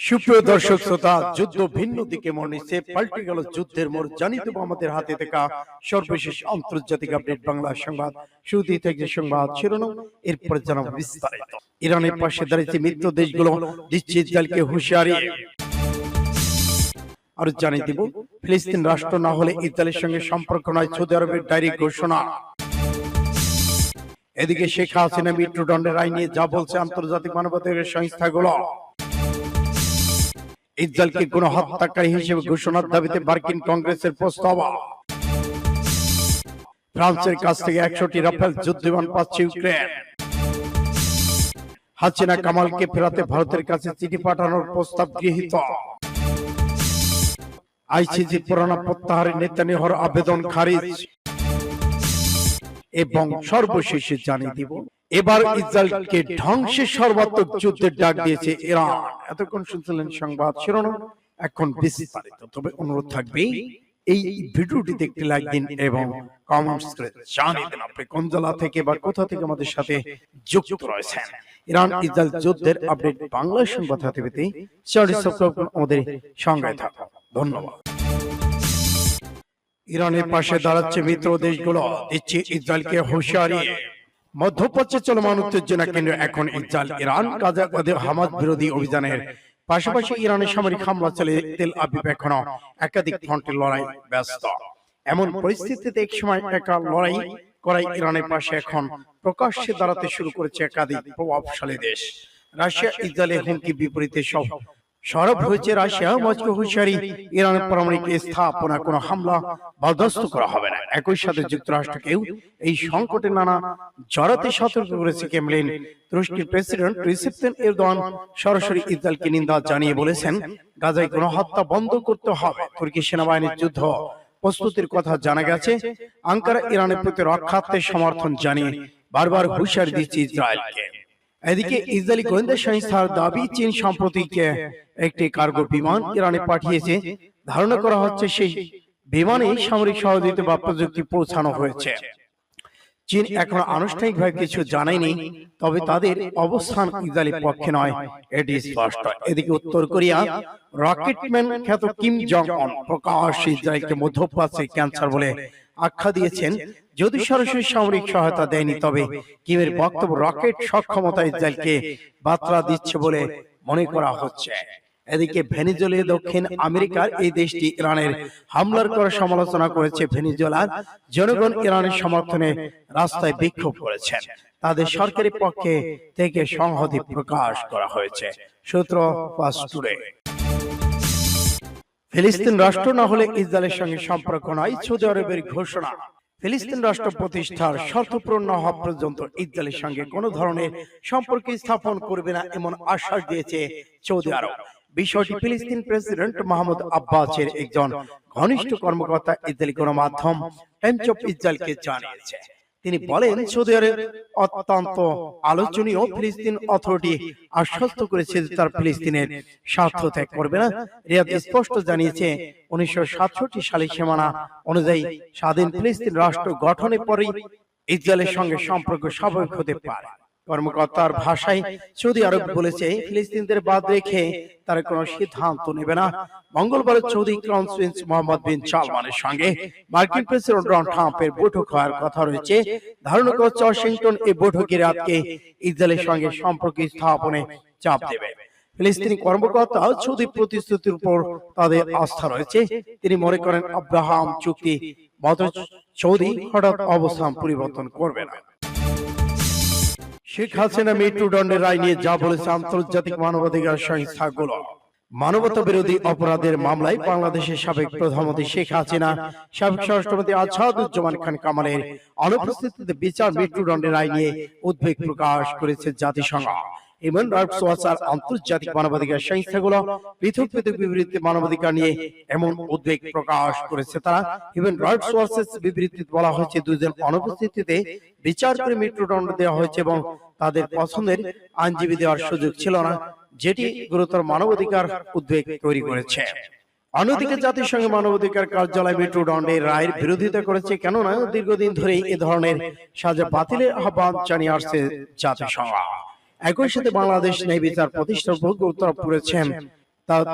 সুপ্রিয় দর্শক শ্রোতা যুদ্ধ ভিন্ন দিকে মোড় নিচ্ছে পাল্টে গেল যুদ্ধের মোড় জানিয়ে দেবো আমাদের হাতে থাকা সর্বশেষ আন্তর্জাতিক আপডেট বাংলা সংবাদ। শুরুতেই থেকে সংবাদ শিরোনাম এরপর জানাব বিস্তারিত। ইরানের পাশে দাঁড়িয়েছে মিত্র দেশগুলো দিচ্ছে ইসরায়েলকে হুঁশিয়ারি। আর জানিয়ে দিব ফিলিস্তিন রাষ্ট্র না হলে ইসরায়েলের সঙ্গে সম্পর্ক নয় সৌদি আরবের ডাইরেক্ট ঘোষণা। এদিকে শেখ হাসিনা মৃত্যুদণ্ডের আইন নিয়ে যা বলছে আন্তর্জাতিক মানবাধিকার সংস্থাগুলো ইসরায়েলকে কোন হত্যাকারী হিসেবে ঘোষণার দাবিতে মার্কিন কংগ্রেসের প্রস্তাব। ফ্রান্সের কাছ থেকে একশোটি রাফেল যুদ্ধ বিমান পাচ্ছে ইউক্রেন। হাসিনা কামালকে ফেরাতে ভারতের কাছে চিঠি পাঠানোর প্রস্তাব গৃহীত। আইসিজি পুরানা প্রত্যাহারের নেতানিহর আবেদন খারিজ। এবং সর্বশেষে জানিয়ে দিব এবার ইসরায়েলকে ধ্বংসের সর্বাত্মক যুদ্ধের ডাক দিয়েছে ইরান। এতক্ষণ শুনছিলেন সংবাদ শিরোনাম। এখন বিস্তারিত। তবে অনুরোধ থাকবে এই ভিডিওটিতে একটি লাইক দিন এবং কমেন্টস করে জানিয়ে দিন আপনি কোন জেলা থেকে বা কোথা থেকে আমাদের সাথে যুক্ত রয়েছেন। ইরান ইসরায়েল যুদ্ধের আপডেট বাংলা সংবাদ হাতে পেতে চ্যানেলটি সাবস্ক্রাইব করুন আমাদের সঙ্গে থাকুন। ধন্যবাদ। ইরানের পাশে দাঁড়াচ্ছে মিত্র দেশগুলো। দিচ্ছে ইসরায়েলকে হুঁশিয়ারি মধ্যপ্রাচ্যে চলমান উত্তেজনা কেন্দ্র এখন ইসরায়েল, ইরান, গাজা হামাজ বিরোধী অভিযানের পাশাপাশি ইরানের সামরিক হামলা চলে তেল আবিব এখনও একাধিক ফ্রন্টের লড়াই ব্যস্ত। এমন পরিস্থিতিতে এক সময় একা লড়াই করাই ইরানের পাশে এখন প্রকাশ্যে দাঁড়াতে শুরু করেছে একাধিক প্রভাবশালী দেশ। রাশিয়া, ইসরায়েলের হুমকি বিপরীতে সব সরব হয়েছে রাশিয়া মস্কো হুঁশিয়ারি ইরানের পারমাণবিক স্থাপনা কোনো হামলা বরদাস্ত করা হবে না। একই সাথে যুক্তরাষ্ট্রকেও এই সংকটে নানা জড়াতে সতর্ক করেছে কেমলিন তুরস্কের প্রেসিডেন্ট রিসেপশন এরদোয়ান সরাসরি ইসরায়েলকে নিন্দা জানিয়ে বলেছেন গাজায় কোনো হত্যা বন্ধ করতে হবে। তুর্কি সেনাবাহিনীর যুদ্ধ প্রস্তুতির কথা জানা গেছে। আঙ্কারা ইরানের প্রতি রক্ষার্থে সমর্থন জানিয়ে বারবার হুঁশিয়ারি দিচ্ছে ইসরায়েলকে। এদিকে ইসরায়েলি গোয়েন্দা সংস্থার দাবি চীন সম্প্রতি একটি কার্গো বিমান ইরানে পাঠিয়েছে। ধারণা করা হচ্ছে সেই বিমানে সামরিক সহযোগিতা বা প্রযুক্তি পৌঁছানো হয়েছে। চীন এখন আনুষ্ঠানিকভাবে কিছু জানায়নি তবে তাদের অবস্থান ইসরায়েলের পক্ষে নয় এটি স্পষ্ট। এদিকে উত্তর কোরিয়া রকেটম্যান খ্যাত কিম জং অন প্রকাশ ইসরায়েলকে মধ্যপ্রাচ্যে ক্যান্সার বলে আখ্যা দিয়েছেন। যদি সরাসরি সামরিক সহায়তা দেয়নি তবে কিমের বক্তব্য রকেট সক্ষমতা ইসরায়েলকে বার্তা দিচ্ছে বলে মনে করা হচ্ছে এদিকে ভেনিজুয়েলা দক্ষিণ আমেরিকার এই দেশটি ইরানের হামলার করে সমালোচনা করেছে ভেনিজুয়েলার জনগণ ইরানের সমর্থনে রাস্তায় বিক্ষোভ করেছেন। তাদের সরকারি পক্ষে থেকে সংহতি প্রকাশ করা হয়েছে। সূত্র টুডে। ফিলিস্তিন রাষ্ট্র না হলে ইসরায়েলের সঙ্গে সম্পর্ক নয় সৌদি আরবের ঘোষণা। ফিলিস্তিন রাষ্ট্র প্রতিষ্ঠার শর্ত পূরণ না হওয়া পর্যন্ত ইসরায়েলের সঙ্গে কোনো ধরনের সম্পর্ক স্থাপন করবে না এমন আশ্বাস দিয়েছে সৌদি আরব বিষয়টি ফিলিস্তিন প্রেসিডেন্ট মোহাম্মদ আব্বাসের একজন ঘনিষ্ঠ কর্মকর্তা ইসরায়েলি গণমাধ্যম টাইমস অফ ইসরায়েলকে জানিয়েছে। তিনি বলেন সৌদি আরব অত্যন্ত আলোচনীয় ফিলিস্তিন অথরিটি আশ্বস্ত করেছে যে তার ফিলিস্তিনের স্বার্থ ত্যাগ করবে না। রিয়াদ স্পষ্ট জানিয়েছে উনিশশো সাতষট্টি সালের সীমানা অনুযায়ী স্বাধীন ফিলিস্তিন রাষ্ট্র গঠনের পরেই ইসরায়েলের সঙ্গে সম্পর্ক স্বাভাবিক হতে পারে। কর্মকর্তার ভাষায় সৌদি আরব বলেছে, ফিলিস্তিনদের বাদ রেখে তারা কোনো সিদ্ধান্ত নেবে না। মঙ্গলবার Saudi crown prince Mohammed bin সালমানের সঙ্গে মার্কিন প্রেসিডেন্ট ডোনাল্ড ট্রাম্পের বৈঠক হওয়ার কথা রয়েছে। ধারণা করছে ওয়াশিংটন এই বৈঠকে রাতকে ইসরায়েলের সঙ্গে সম্পর্ক স্থাপনে চাপ দেবে। ফিলিস্তিনি কর্মকর্তা সৌদি প্রতিশ্রুতির উপর তাদের আস্থা রয়েছে। তিনি মনে করেন আব্রাহাম চুক্তি মত সৌদি হঠাৎ অবস্থান পরিবর্তন করবে না। শেখ হাসিনা মৃত্যুদণ্ডের রায় নিয়ে যা বলেছে আন্তর্জাতিক মানবাধিকার সংস্থাগুলো মানবতা বিরোধী অপরাধের মামলায় বাংলাদেশের সাবেক প্রধানমন্ত্রী শেখ হাসিনা সাবেক স্বরাষ্ট্রমন্ত্রী আছাদুজ্জামান খান কামালের অনুপস্থিতিতে বিচার মৃত্যুদণ্ডের রায় নিয়ে উদ্বেগ প্রকাশ করেছে জাতিসংঘ। হিউম্যান রাইটস ওয়াচ আর আন্তর্জাতিক মানবাধিকার সংস্থাগুলো পৃথক পৃথক বিবৃতি মানবাধিকার নিয়ে এমন উদ্বেগ প্রকাশ করেছে তারা। হিউম্যান রাইটস ওয়াচের বিবৃতিতে বলা হয়েছে দুজন অনুপস্থিতিতে বিচার করে মৃত্যুদণ্ড দেওয়া হয়েছে এবং তাদের পছন্দের আইনজীবী দেওয়ার সুযোগ ছিল না যেটি গুরুতর মানবাধিকার উদ্বেগ তৈরি করেছে। অন্যদিকে জাতিসংঘ মানবাধিকার কার্যালয় মৃত্যুদণ্ডের রায়ের বিরোধিতা করেছে কেননা দীর্ঘদিন ধরেই এ ধরনের সাজা বাতিলের আহ্বান জানিয়ে আসছে জাতিসংঘ একই সাথে বাংলাদেশ ন্যায় বিচার প্রতিষ্ঠার গুরুত্ব করেছেন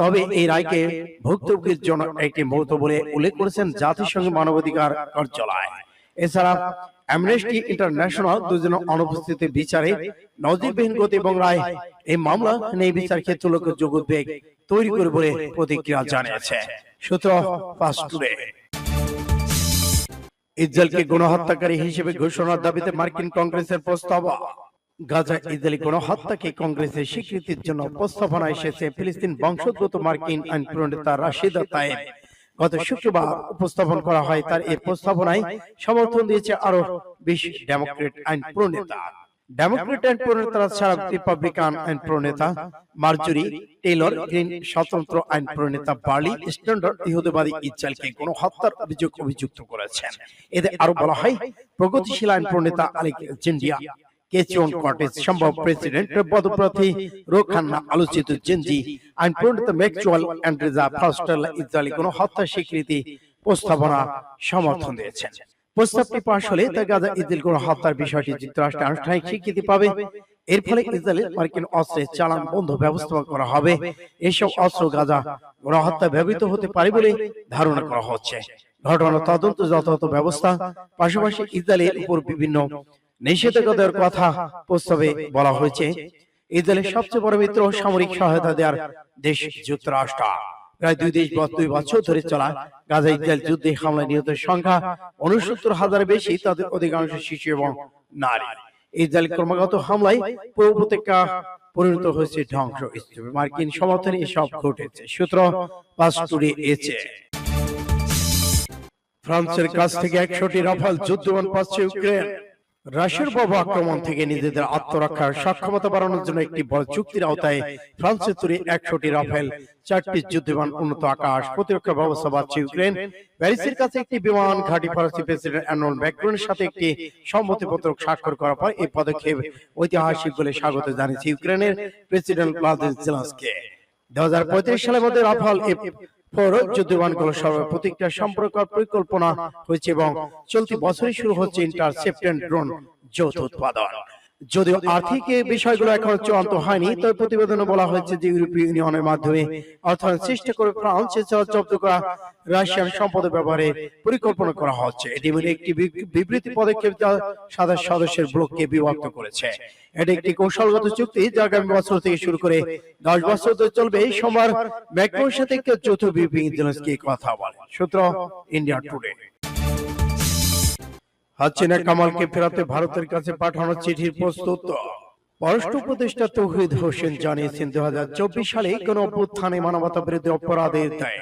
তবে এই রায়কে ভুক্তভোগীর জন্য একটি মুহূর্ত বলে উল্লেখ করেছেন জাতিসংঘ মানবাধিকার কার্যালয়। এছাড়া অ্যামনেস্টি ইন্টারন্যাশনাল দুজনের অনুপস্থিতি বিচারে নজিরবিহীন গতি এবং রায় এই মামলা নেই বিচার ক্ষেত্রে লোক যোগ উদ্বেগ তৈরি করে বলে প্রতিক্রিয়া জানিয়েছে। সূত্র টুডে ইসরায়েলকে গণহত্যাকারী হিসেবে ঘোষণার দাবিতে মার্কিন কংগ্রেসের প্রস্তাব গাজা ইসরায়েলি গণহত্যাকে কংগ্রেসের স্বীকৃতির জন্য প্রস্তাবনা এসেছে ফিলিস্তিন বংশোদ্ভূত মার্কিন আইন প্রণেতা রাশিদা তায়েব। গত শুক্রবার উপস্থাপন করা হয় তার এই প্রস্তাবনায় সমর্থন দিয়েছে আরও বিশ ডেমোক্রেট আইন প্রণেতা। ডেমোক্রেট আইন ছাড়া রিপাবলিকান আইন প্রণেতা মার্জুরি গ্রিন স্বতন্ত্র আইন প্রণেতা বার্লি স্ট্যান্ডার্ড ইহুদিবাদী ইসরায়েলকে গণহত্যার অভিযোগ অভিযুক্ত করেছেন এতে আরও বলা হয় প্রগতিশীল আইন প্রণেতা আলেকজান্ড্রিয়া কেচিয়ন কর্টেজ সম্ভব প্রেসিডেন্ট পদপ্রার্থী রোখান্না আলোচিত জেনজি। আইন প্রণেতা ম্যাকচুয়াল অ্যান্ড্রেজা ফাস্টাল ইসরায়েলি গণহত্যা স্বীকৃতি প্রস্তাবনা সমর্থন দিয়েছেন। প্রস্তাবটি পাশ হলে তা গাজা ইসরায়েল গণহত্যার বিষয়টি যুক্তরাষ্ট্রে আনুষ্ঠানিক স্বীকৃতি পাবে এর ফলে ইসরায়েলের মার্কিন অস্ত্রের চালান বন্ধ ব্যবস্থা করা হবে। এসব অস্ত্র গাজা গণহত্যা ব্যবহৃত হতে পারে বলে ধারণা করা হচ্ছে। ঘটনা তদন্ত যথাযথ ব্যবস্থা পাশাপাশি ইসরায়েলের উপর বিভিন্ন নিষেধাজ্ঞা দেওয়ার কথা প্রস্তাবে বলা হয়েছে। ইসরায়েলের সবচেয়ে বড় মিত্র সামরিক সহায়তা দেওয়ার দেশ যুক্তরাষ্ট্র। প্রায় দুই দেশ বা দুই বছর ধরে চলা গাজা ইসরায়েল যুদ্ধে হামলায় নিহতের সংখ্যা উনসত্তর হাজারের বেশি তাদের অধিকাংশ শিশু এবং নারী। ইসরায়েল ক্রমাগত হামলায় পুরো উপত্যকা পরিণত হয়েছে ধ্বংস। স্তূপে মার্কিন সমর্থনে এসব ঘটেছে। সূত্র পাস টুডে এছে ফ্রান্সের কাছ থেকে একশোটি রাফাল যুদ্ধবান পাচ্ছে ইউক্রেন রাশিয়ার বহু আক্রমণ থেকে নিজেদের আত্মরক্ষার সক্ষমতা বাড়ানোর জন্য একটি বড় চুক্তির আওতায় ফ্রান্সে তৈরি একশোটি রাফেল চারটি যুদ্ধবিমান উন্নত আকাশ প্রতিরক্ষা ব্যবস্থা পাচ্ছে ইউক্রেন প্যারিসের কাছে একটি বিমান ঘাটি ফরাসি প্রেসিডেন্ট অ্যানোল ম্যাক্রনের সাথে একটি সম্মতিপত্র স্বাক্ষর করার পর এই পদক্ষেপ ঐতিহাসিক বলে স্বাগত জানিয়েছে ইউক্রেনের প্রেসিডেন্ট ভ্লাদিমির জেলেনস্কি। 2035 সালের মধ্যে প্রতিক্রিয়া সম্পর্ক পরিকল্পনা হয়েছে এবং চলতি বছরই শুরু হচ্ছে ইন্টারসেপ্টেন্ট ড্রোন যৌথ উৎপাদন। যদিও আর্থিক বিষয়গুলো এখনও চূড়ান্ত হয়নি তবে প্রতিবেদনে বলা হয়েছে যে ইউরোপীয় ইউনিয়নের মাধ্যমে অর্থায়ন চেষ্টা করে ফ্রান্স এছাড়া জব্দ করা রাশিয়ান সম্পদ ব্যবহারে পরিকল্পনা করা হচ্ছে। এটি বলে একটি বিবৃতি পদক্ষেপ যা সাদা সদস্যের ব্লককে বিভক্ত করেছে। এটি একটি কৌশলগত চুক্তি যা আগামী বছর থেকে শুরু করে দশ বছর ধরে চলবে। এই সোমবার ম্যাক্রোর সাথে চৌথ বিপি কথা বলে সূত্র ইন্ডিয়া টুডে। হাসিনা কামালকে ফেরাতে ভারতের কাছে চিঠির প্রস্তুত। পররাষ্ট্র উপদেষ্টা তৌহিদ হোসেন জানিয়েছেন দু সালে কোন অভ্যুত্থানে মানবতা বিরোধী অপরাধের দায়।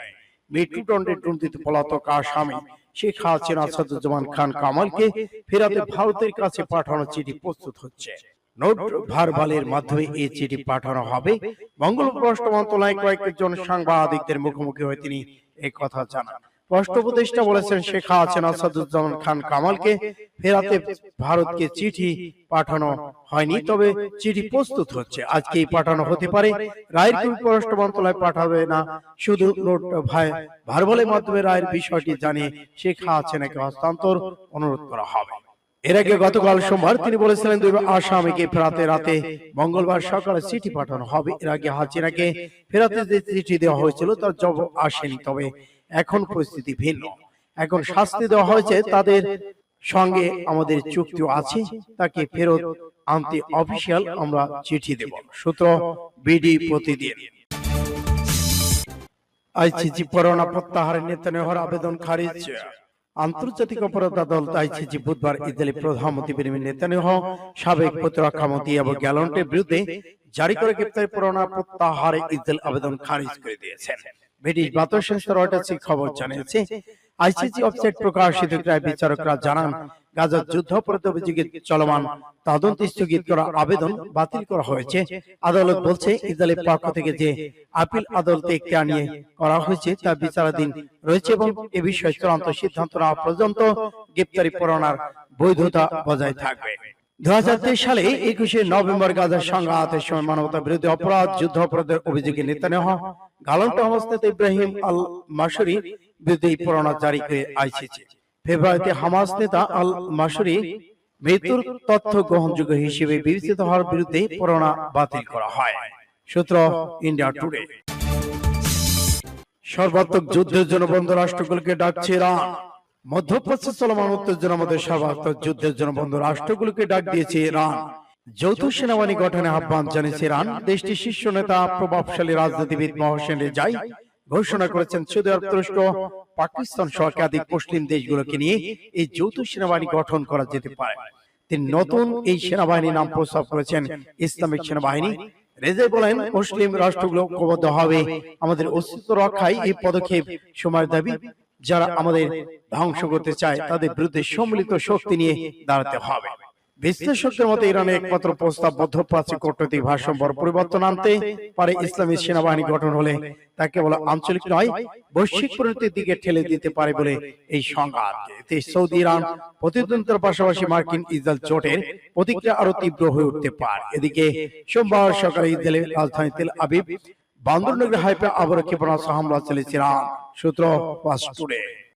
মৃত্যুদণ্ডে দণ্ডিত পলাতক আসামি শেখ হাসিনা আসাদুজ্জামান খান কামালকে ফেরাতে ভারতের কাছে চিঠি প্রস্তুত হচ্ছে। নোট ভারবালের মাধ্যমে এই চিঠি পাঠানো হবে। মঙ্গল পররাষ্ট্র মন্ত্রণালয় কয়েকজন সাংবাদিকদের মুখোমুখি হয়ে তিনি এই কথা জানান। পররাষ্ট্র উপদেষ্টা বলেছেন শেখ হাসিনা আসাদুজ্জামান খান কামালকে ফেরাতে ভারতকে চিঠি পাঠানো হয়নি, তবে চিঠি প্রস্তুত হচ্ছে। আজকেই পাঠানো হতে পারে। রায়ের কিন্তু পররাষ্ট্র মন্ত্রণালয় পাঠাবে না। শুধু নোট ভাই ভারবলের মাধ্যমে রায়ের বিষয়টি জানিয়ে শেখ হাসিনাকে হস্তান্তর অনুরোধ করা হবে। এর আগে গতকাল সোমবার তিনি বলেছিলেন, দুই আসামিকে ফেরাতে রাতে মঙ্গলবার সকালে চিঠি পাঠানো হবে। এর আগে হাসিনাকে ফেরাতে যে চিঠি দেওয়া হয়েছিল তার জবাব আসেনি, তবে এখন পরিস্থিতি ভিন্ন। এখন শাস্তি দেওয়া হয়েছে তাদের সঙ্গে আমাদের চুক্তিও আছে তাকে ফেরত আনতে অফিসিয়াল আমরা চিঠি দেব। সূত্র বিডি প্রতিদিন। আইসিজি করোনা প্রত্যাহারের নেতানিয়াহুর আবেদন খারিজ। আন্তর্জাতিক অপরাধ আদালত আইসিজি বুধবার ইসরায়েলি প্রধানমন্ত্রী বেনিয়ামিন নেতানিয়াহু সাবেক প্রতিরক্ষা মন্ত্রী এবং গ্যালন্টের বিরুদ্ধে জারি করে গ্রেপ্তারি পরোয়ানা প্রত্যাহারে ইসরায়েল আবেদন খারিজ করে দিয়েছেন। ব্রিটিশ বার্তা সংস্থা রয়টার্স এই খবর জানিয়েছে। আইসিজি ওয়েবসাইট প্রকাশিত রায় বিচারকরা জানান গাজা যুদ্ধাপরাধ অভিযোগে চলমান তদন্ত স্থগিত করা আবেদন বাতিল করা হয়েছে। আদালত বলছে ইসরায়েলের পক্ষ থেকে যে আপিল আদালতে এখতিয়ার নিয়ে করা হয়েছে তা বিচারাধীন রয়েছে এবং এ বিষয়ে চূড়ান্ত সিদ্ধান্ত নেওয়া পর্যন্ত গ্রেপ্তারি পরোয়ানার বৈধতা বজায় থাকবে। দু সালে একুশে নভেম্বর গাজার সংঘাতের সময় মানবতা অপরাধ, যুদ্ধ, অপরাধের অভিযোগে নেতা নেওয়া গালন্ট অবস্থাতে ইব্রাহিম আল মাসুরি বিরুদ্ধে জারি করে আইসিসি। ফেব্রুয়ারিতে হামাস নেতা আল মাসুরি মৃত্যুর তথ্য গ্রহণযোগ্য হিসেবে বিবেচিত হওয়ার বিরুদ্ধে পরোয়ানা বাতিল করা হয়। সূত্র ইন্ডিয়া টুডে। সর্বাত্মক যুদ্ধের জন্য বন্ধু রাষ্ট্রগুলোকে ডাকছে ইরান। মধ্যপ্রাচ্যে চলমান উত্তেজনা মধ্যে সর্বাত্মক যুদ্ধের জন্য বন্ধু, রাষ্ট্রগুলোকে ডাক দিয়েছে ইরান। যৌথ সেনাবাহিনী গঠনে আহ্বান জানিয়েছে ইরান। দেশটির শীর্ষ নেতা, প্রভাবশালী রাজনীতিবিদ মহসেন রেজাই ঘোষণা করেছেন, সৌদি আরব তুরস্ক, পাকিস্তান সহ একাধিক মুসলিম দেশগুলোকে নিয়ে এই যৌথ সেনাবাহিনী গঠন করা যেতে পারে। তিনি নতুন এই সেনাবাহিনীর নাম প্রস্তাব করেছেন ইসলামিক সেনাবাহিনী। রেজাই বলেন, মুসলিম রাষ্ট্রগুলো ঐক্যবদ্ধ হবে। আমাদের অস্তিত্ব রক্ষায় এই পদক্ষেপ সময়ের দাবি। যারা আমাদের ধ্বংস করতে চায় তাদের বিরুদ্ধে সম্মিলিত শক্তি নিয়ে দাঁড়াতে হবে। বিশ্লেষকদের মতে ইরানের একমাত্র প্রস্তাব মধ্যপ্রাচ্যে কূটনৈতিক ভারসাম্য পরিবর্তন আনতে পারে ইসলামী সেনাবাহিনী গঠন হলে তা কেবল আঞ্চলিক নয় বৈশ্বিক পরিণতির দিকে ঠেলে দিতে পারে বলে এই সংঘাত। এতে সৌদি ইরান প্রতিদ্বন্দ্বিতার পাশাপাশি মার্কিন ইসরায়েল জোটের প্রতিক্রিয়া আরও তীব্র হয়ে উঠতে পারে। এদিকে সোমবার সকালে ইসরায়েলের রাজধানী তেল আবিব বান্দরনগরে হাইপে আবার ক্ষেপণাস্ত্র হামলা চালিয়েছিলাম সূত্র টুডে।